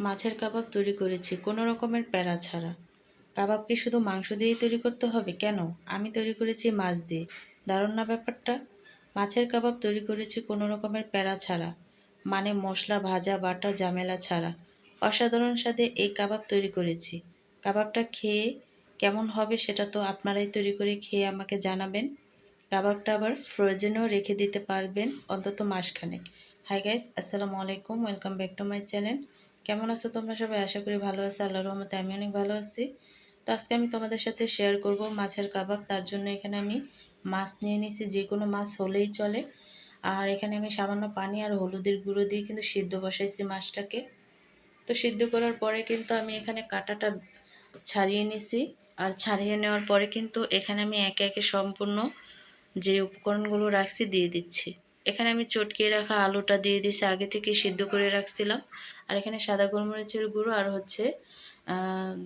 মাছের কাবাব তৈরি করেছি, কোনো রকমের প্যারা ছাড়া। কাবাবকে শুধু মাংস দিয়েই তৈরি করতে হবে? কেন? আমি তৈরি করেছি মাছ দিয়ে। দারুণ না ব্যাপারটা? মাছের কাবাব তৈরি করেছি কোনো রকমের প্যারা ছাড়া। মানে মশলা, ভাজা, বাটা, ঝামেলা ছাড়া। অসাধারণ স্বাদে এই কাবাব তৈরি করেছি। কাবাবটা খেয়ে কেমন হবে সেটা তো আপনারাই তৈরি করে খেয়ে আমাকে জানাবেন। কাবাবটা আবার ফ্রোজেনও রেখে দিতে পারবেন অন্তত মাসখানেক। হাই গাইস, আসসালামু আলাইকুম। Welcome back to my channel. কেমন আছো তোমরা সবাই? আশা করি ভালো আছো, আল্লাহর রহমতে আমি অনেক ভালো আছি। তো আজকে আমি তোমাদের সাথে শেয়ার করব মাছের কাবাব। তার জন্য এখানে আমি মাছ নিয়ে নিয়েছি, যে কোনো মাছ হলেই চলে। আর এখানে আমি সামান্য পানি আর হলুদের গুঁড়ো দিয়ে কিন্তু সিদ্ধ বসাইছি মাছটাকে। তো সিদ্ধ করার পরে কিন্তু আমি এখানে কাটাটা ছাড়িয়ে নিছি আর ছাড়িয়ে নেওয়ার পরে কিন্তু এখানে আমি একে একে সম্পূর্ণ যে উপকরণগুলো রাখছি দিয়ে দিচ্ছি। এখানে আমি চটকিয়ে রাখা আলুটা দিয়ে দিয়েছি, আগে থেকে সিদ্ধ করে রাখছিলাম। আর এখানে সাদা গোলমরিচের গুঁড়ো আর হচ্ছে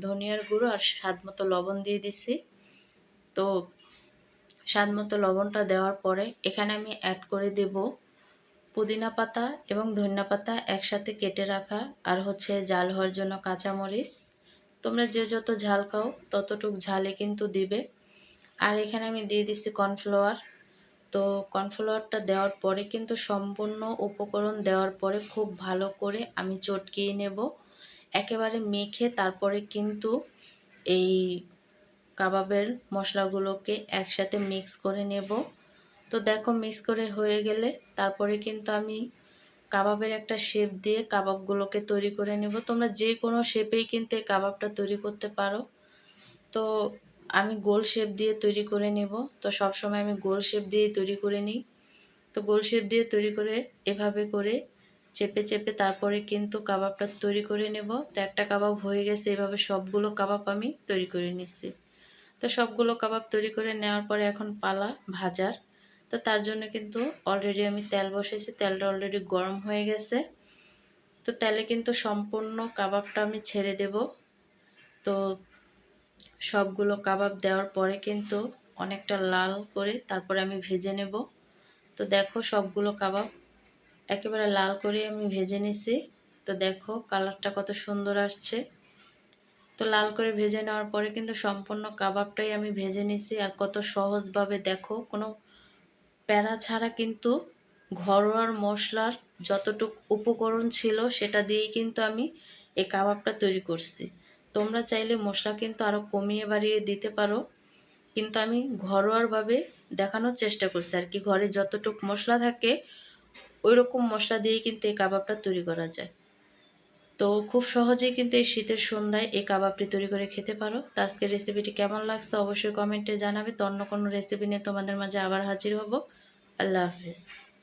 ধনিয়ার গুঁড়ো আর স্বাদ মতো লবণ দিয়ে দিছি তো স্বাদ মতো লবণটা দেওয়ার পরে এখানে আমি অ্যাড করে দেব পুদিনা পাতা এবং ধনিয়া পাতা একসাথে কেটে রাখা আর হচ্ছে জাল হওয়ার জন্য কাঁচামরিচ। তোমরা যে যত ঝাল খাও ততটুক ঝালে কিন্তু দিবে। আর এখানে আমি দিয়ে দিচ্ছি কর্নফ্লাওয়ার। তো কর্নফ্লাওয়ারটা দেওয়ার পরে কিন্তু সম্পূর্ণ উপকরণ দেওয়ার পরে খুব ভালো করে আমি চটকিয়ে নেব। একেবারে মেখে তারপরে কিন্তু এই কাবাবের মশলাগুলোকে একসাথে মিক্স করে নেব। তো দেখো মিক্স করে হয়ে গেলে তারপরে কিন্তু আমি কাবাবের একটা শেপ দিয়ে কাবাবগুলোকে তৈরি করে নেব। তোমরা যে কোনো শেপেই কিন্তু এই কাবাবটা তৈরি করতে পারো। তো আমি গোল শেপ দিয়ে তৈরি করে নেব। তো সব সময় আমি গোল শেপ দিয়েই তৈরি করে নিই। তো গোল শেপ দিয়ে তৈরি করে এভাবে করে চেপে চেপে তারপরে কিন্তু কাবাবটা তৈরি করে নেব। তো একটা কাবাব হয়ে গেছে, এভাবে সবগুলো কাবাব আমি তৈরি করে নিচ্ছি। তো সবগুলো কাবাব তৈরি করে নেওয়ার পরে এখন পালা ভাজার। তো তার জন্য কিন্তু অলরেডি আমি তেল বসেছি তেলটা অলরেডি গরম হয়ে গেছে। তো তেলে কিন্তু সম্পূর্ণ কাবাবটা আমি ছেড়ে দেব। তো সবগুলো কাবাব দেওয়ার পরে কিন্তু অনেকটা লাল করে তারপরে আমি ভেজে নেব। তো দেখো সবগুলো কাবাব একেবারে লাল করে আমি ভেজে নিছি। তো দেখো কালারটা কত সুন্দর আসছে। তো লাল করে ভেজে নেওয়ার পরে কিন্তু সম্পূর্ণ কাবাবটাই আমি ভেজে নিছি। আর কত সহজভাবে দেখো, কোনো প্যারা ছাড়া কিন্তু ঘরোয়ার মশলার যতটুক উপকরণ ছিল সেটা দিয়েই কিন্তু আমি এই কাবাবটা তৈরি করছি। তোমরা চাইলে মশলা কিন্তু আরও কমিয়ে বাড়িয়ে দিতে পারো। কিন্তু আমি ঘরোয়ারভাবে দেখানোর চেষ্টা করছি আর কি। ঘরে যতটুক মশলা থাকে ওই রকম মশলা দিয়েই কিন্তু এই কাবাবটা তৈরি করা যায়। তো খুব সহজেই কিন্তু এই শীতের সন্ধ্যায় এই কাবাবটি তৈরি করে খেতে পারো। তো আজকের রেসিপিটি কেমন লাগছে অবশ্যই কমেন্টে জানাবে। তো অন্য কোনো রেসিপি নিয়ে তোমাদের মাঝে আবার হাজির হব। আল্লাহ হাফিজ।